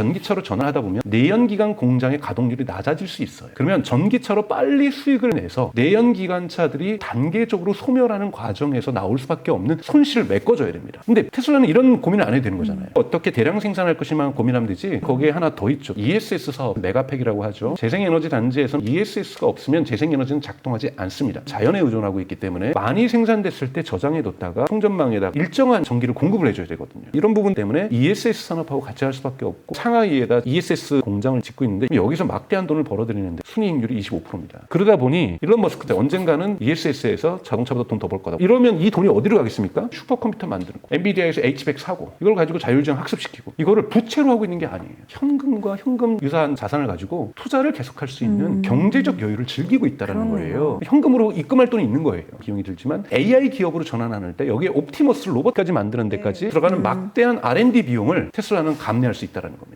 전기차로 전환하다 보면 내연기관 공장의 가동률이 낮아질 수 있어요. 그러면 전기차로 빨리 수익을 내서 내연기관차들이 단계적으로 소멸하는 과정에서 나올 수밖에 없는 손실을 메꿔줘야 됩니다. 근데 테슬라는 이런 고민을 안 해도 되는 거잖아요. 어떻게 대량 생산할 것이만 고민하면 되지. 거기에 하나 더 있죠. ESS 사업, 메가팩이라고 하죠. 재생에너지 단지에서는 ESS가 없으면 재생에너지는 작동하지 않습니다. 자연에 의존하고 있기 때문에 많이 생산됐을 때 저장해 뒀다가 충전망에다 일정한 전기를 공급을 해줘야 되거든요. 이런 부분 때문에 ESS 산업하고 같이 할 수밖에 없고 상하이에다 ESS 공장을 짓고 있는데 여기서 막대한 돈을 벌어들이는데 순이익률이 25%입니다. 그러다 보니 일론 머스크 때 언젠가는 ESS에서 자동차보다 돈 더 벌 거다. 이러면 이 돈이 어디로 가겠습니까? 슈퍼컴퓨터 만드는 거. 엔비디아에서 H100 사고 이걸 가지고 자율주행 학습시키고 이거를 부채로 하고 있는 게 아니에요. 현금과 현금 유사한 자산을 가지고 투자를 계속할 수 있는 경제적 여유를 즐기고 있다라는 음. 그러네요. 거예요. 현금으로 입금할 돈이 있는 거예요. 비용이 들지만 AI 기업으로 전환하는 때 여기에 옵티머스 로봇까지 만드는 데까지 네. 들어가는 음. 막대한 R&D 비용을 테슬라는 감내할 수 있다는 겁니다.